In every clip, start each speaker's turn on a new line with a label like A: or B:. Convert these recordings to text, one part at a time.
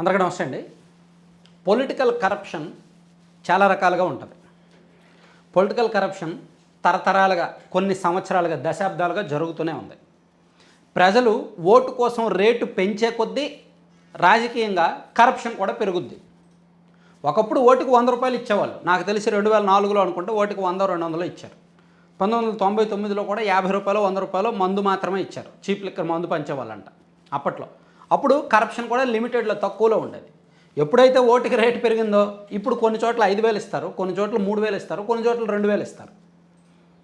A: అందరికీ నమస్తే అండి. పొలిటికల్ కరప్షన్ చాలా రకాలుగా ఉంటుంది. పొలిటికల్ కరప్షన్ తరతరాలుగా కొన్ని సంవత్సరాలుగా దశాబ్దాలుగా జరుగుతూనే ఉంది. ప్రజలు ఓటు కోసం రేటు పెంచే కొద్దీ రాజకీయంగా కరప్షన్ కూడా పెరుగుద్ది. ఒకప్పుడు ఓటుకు వంద రూపాయలు ఇచ్చేవాళ్ళు. నాకు తెలిసి రెండు వేల నాలుగులో అనుకుంటే ఓటుకు వంద రెండు వందలు ఇచ్చారు. పంతొమ్మిది వందల తొంభై తొమ్మిదిలో కూడా యాభై రూపాయలు వంద రూపాయలు మందు మాత్రమే ఇచ్చారు. చీప్ లిక్కర్ మందు పంచేవాళ్ళంట. అప్పట్లో. అప్పుడు కరప్షన్ కూడా లిమిటెడ్లో తక్కువలో ఉండేది. ఎప్పుడైతే ఓటుకి రేటు పెరిగిందో ఇప్పుడు కొన్ని చోట్ల ఐదు వేలు ఇస్తారు కొన్ని చోట్ల మూడు వేలు ఇస్తారు కొన్ని చోట్ల రెండు వేలు ఇస్తారు.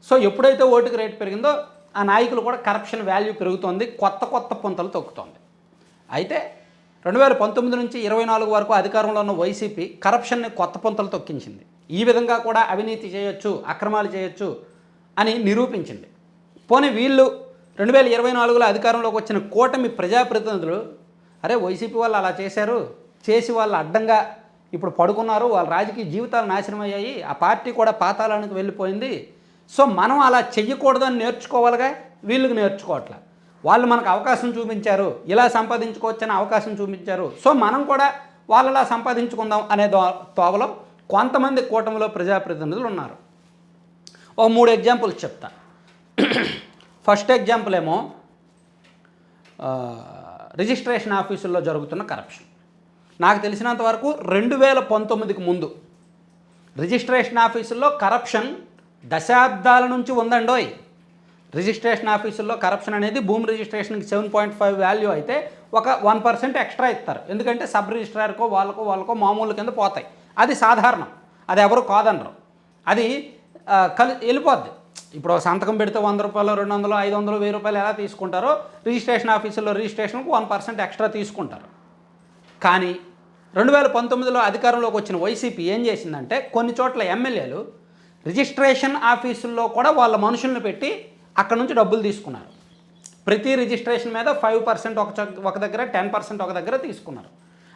A: సో ఎప్పుడైతే ఓటుకి రేటు పెరిగిందో ఆ నాయకులు కూడా కరప్షన్ వాల్యూ పెరుగుతోంది కొత్త కొత్త పుంతలు తొక్కుతోంది. అయితే రెండు వేల పంతొమ్మిది నుంచి ఇరవై నాలుగు వరకు అధికారంలో ఉన్న వైసీపీ కరప్షన్ని కొత్త పుంతలు తొక్కించింది. ఈ విధంగా కూడా అవినీతి చేయొచ్చు అక్రమాలు చేయొచ్చు అని నిరూపించింది. పోనీ వీళ్ళు రెండు వేల ఇరవై నాలుగులో అధికారంలోకి వచ్చిన కూటమి ప్రజాప్రతినిధులు అరే వైసీపీ వాళ్ళు అలా చేశారు చేసి వాళ్ళు అడ్డంగా ఇప్పుడు పడుకున్నారు వాళ్ళ రాజకీయ జీవితాలు నాశనం అయ్యాయి ఆ పార్టీ కూడా పాతాళానికి వెళ్ళిపోయింది. సో మనం అలా చెయ్యకూడదని నేర్చుకోవాలిగా వీళ్ళకి నేర్చుకోవట్లే. వాళ్ళు మనకు అవకాశం చూపించారు ఇలా సంపాదించుకోవచ్చని అవకాశం చూపించారు. సో మనం కూడా వాళ్ళలా సంపాదించుకుందాం అనే దో తోవలో కొంతమంది కూటమిలో ప్రజాప్రతినిధులు ఉన్నారు. ఓ మూడు ఎగ్జాంపుల్స్ చెప్తా. ఫస్ట్ ఎగ్జాంపుల్ ఏమో రిజిస్ట్రేషన్ ఆఫీసుల్లో జరుగుతున్న కరప్షన్. నాకు తెలిసినంత వరకు రెండు వేల పంతొమ్మిదికి ముందు రిజిస్ట్రేషన్ ఆఫీసుల్లో కరప్షన్ దశాబ్దాల నుంచి ఉందండోయ్. రిజిస్ట్రేషన్ ఆఫీసుల్లో కరప్షన్ అనేది భూమి రిజిస్ట్రేషన్కి సెవెన్ పాయింట్ ఫైవ్ వాల్యూ అయితే ఒక వన్ పర్సెంట్ ఎక్స్ట్రా ఇస్తారు. ఎందుకంటే సబ్ రిజిస్ట్రార్కో వాళ్ళకో వాళ్ళకో మామూలు కింద పోతాయి. అది సాధారణం. అది ఎవరు కాదనరు. అది కలి వెళ్ళిపోద్ది. ఇప్పుడు సంతకం పెడితే వంద రూపాయలు రెండు వందలు ఐదు వందలు వెయ్యి రూపాయలు ఎలా తీసుకుంటారో రిజిస్ట్రేషన్ ఆఫీసులో రిజిస్ట్రేషన్కి వన్ పర్సెంట్ ఎక్స్ట్రా తీసుకుంటారు. కానీ రెండు వేల పంతొమ్మిదిలో అధికారంలోకి వచ్చిన వైసీపీ ఏం చేసిందంటే కొన్ని చోట్ల ఎమ్మెల్యేలు రిజిస్ట్రేషన్ ఆఫీసుల్లో కూడా వాళ్ళ మనుషులను పెట్టి అక్కడ నుంచి డబ్బులు తీసుకున్నారు. ప్రతి రిజిస్ట్రేషన్ మీద ఫైవ్ పర్సెంట్ ఒక ఒక దగ్గర టెన్ పర్సెంట్ ఒక దగ్గర తీసుకున్నారు.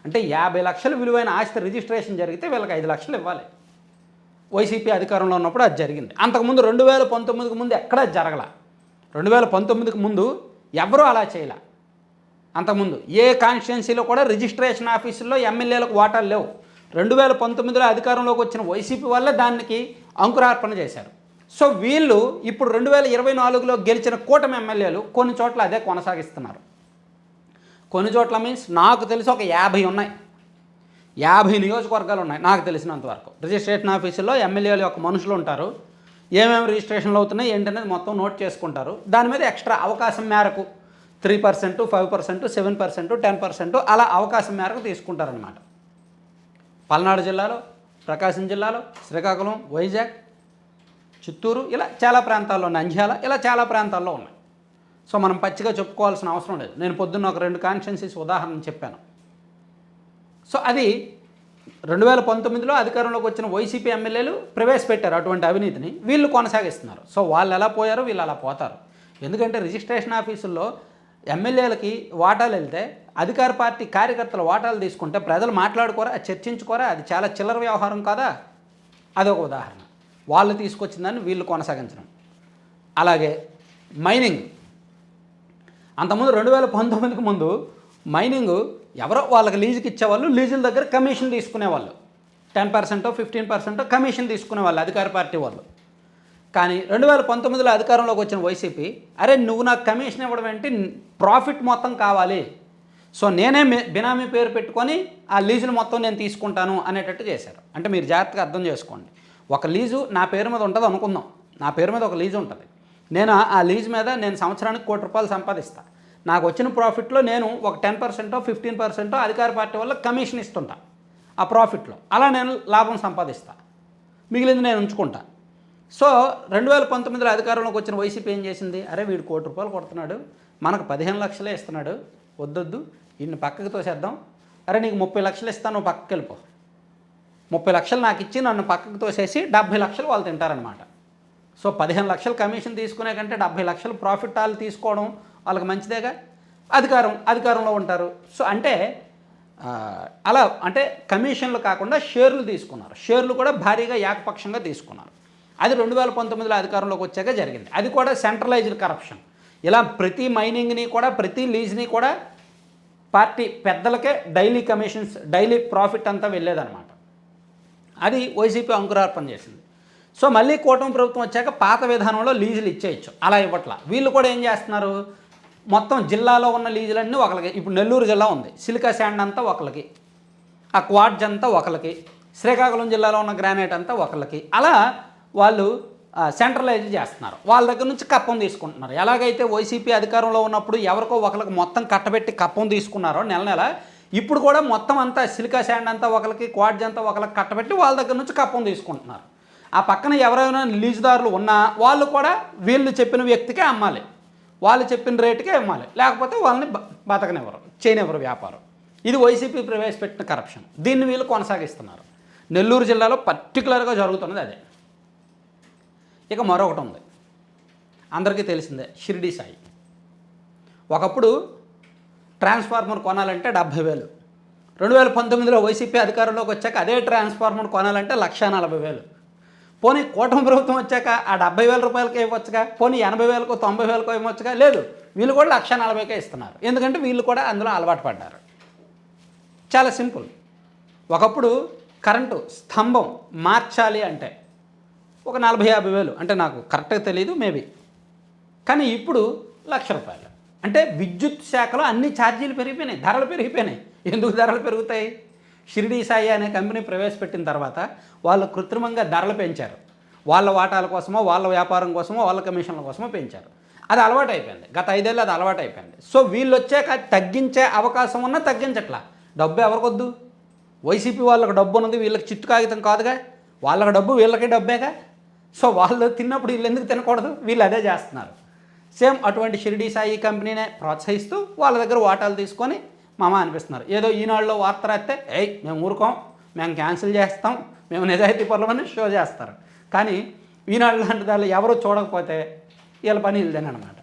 A: అంటే యాభై లక్షలు విలువైన ఆస్తి రిజిస్ట్రేషన్ జరిగితే వీళ్ళకి ఐదు లక్షలు ఇవ్వాలి. వైసీపీ అధికారంలో ఉన్నప్పుడు అది జరిగింది. అంతకుముందు రెండు వేల పంతొమ్మిదికి ముందు ఎక్కడా జరగల. రెండు వేల పంతొమ్మిదికి ముందు ఎవరూ అలా చేయలే. అంతకుముందు ఏ కాన్స్టిట్యున్సీలో కూడా రిజిస్ట్రేషన్ ఆఫీసుల్లో ఎమ్మెల్యేలకు వాటాలు లేవు. రెండు వేల పంతొమ్మిదిలో అధికారంలోకి వచ్చిన వైసీపీ వల్ల దానికి అంకురార్పణ చేశారు. సో వీళ్ళు ఇప్పుడు రెండు వేల ఇరవై నాలుగులో గెలిచిన కూటమి ఎమ్మెల్యేలు కొన్ని చోట్ల అదే కొనసాగిస్తున్నారు. కొన్ని చోట్ల మీన్స్ నాకు తెలిసి ఒక యాభై ఉన్నాయి. యాభై నియోజకవర్గాలు ఉన్నాయి నాకు తెలిసినంతవరకు రిజిస్ట్రేషన్ ఆఫీసులో ఎమ్మెల్యేల యొక్క మనుషులు ఉంటారు. ఏమేమి రిజిస్ట్రేషన్లు అవుతున్నాయి ఏంటనేది మొత్తం నోట్ చేసుకుంటారు. దాని మీద ఎక్స్ట్రా అవకాశం మేరకు three percent five percent seven percent ten percent అలా అవకాశం మేరకు తీసుకుంటారనమాట పల్నాడు జిల్లాలో ప్రకాశం జిల్లాలో శ్రీకాకుళం వైజాగ్ చిత్తూరు ఇలా చాలా ప్రాంతాల్లో ఉన్నాయి. నంద్యాల ఇలా చాలా ప్రాంతాల్లో ఉన్నాయి. సో మనం పచ్చిగా చెప్పుకోవాల్సిన అవసరం లేదు. నేను పొద్దున్న ఒక రెండు కాన్స్టిట్యున్సీస్ ఉదాహరణ చెప్పాను. సో అది రెండు వేల పంతొమ్మిదిలో అధికారంలోకి వచ్చిన వైసీపీ ఎమ్మెల్యేలు ప్రవేశపెట్టారు అటువంటి అవినీతిని. వీళ్ళు కొనసాగిస్తున్నారు. సో వాళ్ళు ఎలా పోయారో వీళ్ళు అలా పోతారు. ఎందుకంటే రిజిస్ట్రేషన్ ఆఫీసుల్లో ఎమ్మెల్యేలకి వాటాలు వెళ్తే అధికార పార్టీ కార్యకర్తల వాటాలు తీసుకుంటే ప్రజలు మాట్లాడుకోరా చర్చించుకోరా అది చాలా చిల్లర వ్యవహారం కాదా? అదొక ఉదాహరణ. వాళ్ళు తీసుకొచ్చిందని వీళ్ళు కొనసాగించడం. అలాగే మైనింగ్. అంతకుముందు రెండు వేల పంతొమ్మిదికి ముందు మైనింగ్ ఎవరో వాళ్ళకి లీజుకి ఇచ్చేవాళ్ళు లీజుల దగ్గర కమిషన్ తీసుకునేవాళ్ళు. టెన్ పర్సెంటో ఫిఫ్టీన్ పర్సెంటో కమిషన్ తీసుకునేవాళ్ళు అధికార పార్టీ వాళ్ళు. కానీ రెండు వేల పంతొమ్మిదిలో అధికారంలోకి వచ్చిన వైసీపీ అరే నువ్వు నాకు కమిషన్ ఇవ్వడం ఏంటి? ప్రాఫిట్ మొత్తం కావాలి. సో నేనే బినామీ పేరు పెట్టుకొని ఆ లీజులు మొత్తం నేను తీసుకుంటాను అనేటట్టు చేశారు. అంటే మీరు జాగ్రత్తగా అర్థం చేసుకోండి. ఒక లీజు నా పేరు మీద ఉంటుంది అనుకుందాం నా పేరు మీద ఒక లీజు ఉంటుంది. నేను ఆ- లీజు మీద నేను సంవత్సరానికి కోటి రూపాయలు సంపాదిస్తాను నాకు వచ్చిన ప్రాఫిట్లో నేను ఒక టెన్ పర్సెంటో ఫిఫ్టీన్ పర్సెంటో అధికార పార్టీ వల్ల కమిషన్ ఇస్తుంటా ఆ ప్రాఫిట్లో. అలా నేను లాభం సంపాదిస్తా. మిగిలింది నేను ఉంచుకుంటా. సో రెండు వేల పంతొమ్మిదిలో అధికారంలోకి వచ్చిన వైసీపీ ఏం చేసింది? అరే వీడు కోటి రూపాయలు కొడుతున్నాడు మనకు పదిహేను లక్షలే ఇస్తున్నాడు వద్దొద్దు ఇన్ని పక్కకి తోసేద్దాం. అరే నీకు ముప్పై లక్షలు ఇస్తాను నువ్వు పక్కకి వెళ్ళిపో. ముప్పై లక్షలు నాకు ఇచ్చి నన్ను పక్కకు తోసేసి డెబ్భై లక్షలు వాళ్ళు తింటారనమాట సో పదిహేను లక్షలు కమిషన్ తీసుకునే కంటే డెబ్భై లక్షలు ప్రాఫిట్ వాళ్ళు తీసుకోవడం వాళ్ళకి మంచిదేగా? అధికారం అధికారంలో ఉంటారు. సో అంటే అలా అంటే కమిషన్లు కాకుండా షేర్లు తీసుకున్నారు. షేర్లు కూడా భారీగా ఏకపక్షంగా తీసుకున్నారు. అది రెండు వేల పంతొమ్మిదిలో అధికారంలోకి వచ్చాక జరిగింది. అది కూడా సెంట్రలైజ్డ్ కరప్షన్ ఇలా ప్రతి మైనింగ్ని కూడా ప్రతి లీజ్ని కూడా పార్టీ పెద్దలకే డైలీ కమిషన్స్ డైలీ ప్రాఫిట్ అంతా వెళ్ళేదన్నమాట. అది వైసీపీ అంకురార్పణ చేసింది. సో మళ్ళీ కూటమి ప్రభుత్వం వచ్చాక పాత విధానంలో లీజులు ఇచ్చేయచ్చు. అలా ఇవ్వట్లా. వీళ్ళు కూడా ఏం చేస్తున్నారు? మొత్తం జిల్లాలో ఉన్న లీజులన్నీ ఒకరికి ఇప్పుడు నెల్లూరు జిల్లా ఉంది. సిలికా శాండ్ అంతా ఒకరికి ఆ క్వాడ్జ్ అంతా ఒకరికి శ్రీకాకుళం జిల్లాలో ఉన్న గ్రానైట్ అంతా ఒకరికి అలా వాళ్ళు సెంట్రలైజ్ చేస్తున్నారు. వాళ్ళ దగ్గర నుంచి కప్పం తీసుకుంటున్నారు. ఎలాగైతే వైసీపీ అధికారంలో ఉన్నప్పుడు ఎవరికో ఒకరికి మొత్తం కట్టబెట్టి కప్పం తీసుకున్నారో నెల నెల ఇప్పుడు కూడా మొత్తం అంతా సిలికా శాండ్ అంతా ఒకరికి క్వాడ్జ్ అంతా ఒకరికి కట్టబెట్టి వాళ్ళ దగ్గర నుంచి కప్పం తీసుకుంటున్నారు. ఆ పక్కన ఎవరైనా లీజుదారులు ఉన్నా వాళ్ళు కూడా వీళ్ళు చెప్పిన వ్యక్తికే అమ్మాలి. వాళ్ళు చెప్పిన రేటుకే ఇవ్వాలి. లేకపోతే వాళ్ళని బతకనివ్వరు చేయనివ్వరు వ్యాపారం. ఇది వైసీపీ ప్రవేశపెట్టిన కరప్షన్ దీన్ని వీళ్ళు కొనసాగిస్తున్నారు. నెల్లూరు జిల్లాలో పర్టికులర్గా జరుగుతున్నది అదే. ఇక మరొకటి ఉంది. అందరికీ తెలిసిందే షిరిడి సాయి. ఒకప్పుడు ట్రాన్స్ఫార్మర్ కొనాలంటే డెబ్భై వేలు. రెండు వేల పంతొమ్మిదిలో వైసీపీ అధికారంలోకి వచ్చాక అదే ట్రాన్స్ఫార్మర్ కొనాలంటే లక్ష నలభై వేలు. పోనీ కూటమి ప్రభుత్వం వచ్చాక ఆ డెబ్బై వేల రూపాయలకే ఇవ్వచ్చుగా? పోనీ ఎనభై వేలకు తొంభై వేలకు ఇవ్వచ్చుగా? లేదు. వీళ్ళు కూడా లక్ష నలభైకే ఇస్తున్నారు. ఎందుకంటే వీళ్ళు కూడా అందులో అలవాటు పడ్డారు. చాలా సింపుల్. ఒకప్పుడు కరెంటు స్తంభం మార్చాలి అంటే ఒక నలభై యాభై వేలు అంటే నాకు కరెక్ట్గా తెలియదు మేబీ. కానీ ఇప్పుడు లక్ష రూపాయలు. అంటే విద్యుత్ శాఖలో అన్ని ఛార్జీలు పెరిగిపోయినాయి ధరలు పెరిగిపోయినాయి. ఎందుకు ధరలు పెరుగుతాయి? షిరిడి సాయి అనే కంపెనీ ప్రవేశపెట్టిన తర్వాత వాళ్ళు కృత్రిమంగా ధరలు పెంచారు. వాళ్ళ వాటాల కోసమో వాళ్ళ వ్యాపారం కోసమో వాళ్ళ కమిషన్ల కోసమో పెంచారు. అది అలవాటు అయిపోయింది గత ఐదేళ్ళు అది అలవాటు అయిపోయింది సో వీళ్ళు వచ్చాక తగ్గించే అవకాశం ఉన్నా తగ్గించట్లా. డబ్బు ఎవరికొద్దు? వైసీపీ వాళ్ళకి డబ్బు ఉన్నది వీళ్ళకి చిట్టు కాగితం కాదుగా? వాళ్ళకి డబ్బు వీళ్ళకి డబ్బేగా? సో వాళ్ళు తిన్నప్పుడు వీళ్ళు ఎందుకు తినకూడదు? వీళ్ళు అదే చేస్తున్నారు. సేమ్ అటువంటి షిరిడి సాయి కంపెనీనే ప్రోత్సహిస్తూ వాళ్ళ దగ్గర వాటాలు తీసుకొని మామ అనిపిస్తున్నారు. ఏదో ఈనాడులో వార్త రాస్తే ఏయ్ మేము ఊరుకోం మేము క్యాన్సిల్ చేస్తాం మేము నిజాయితీ పనులమని షో చేస్తారు. కానీ ఈనాడు లాంటి దాన్ని ఎవరు చూడకపోతే వీళ్ళ పని వీళ్ళదేనమాట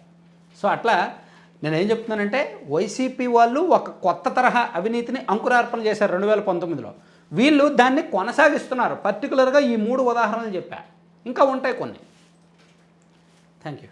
A: సో అట్లా నేనేం చెప్తున్నానంటే వైసీపీ వాళ్ళు ఒక కొత్త తరహా అవినీతిని అంకురార్పణ చేశారు రెండు వేల పంతొమ్మిదిలో. వీళ్ళు దాన్ని కొనసాగిస్తున్నారు. పర్టికులర్గా ఈ మూడు ఉదాహరణలు చెప్పా. ఇంకా ఉంటాయి కొన్ని. Thank you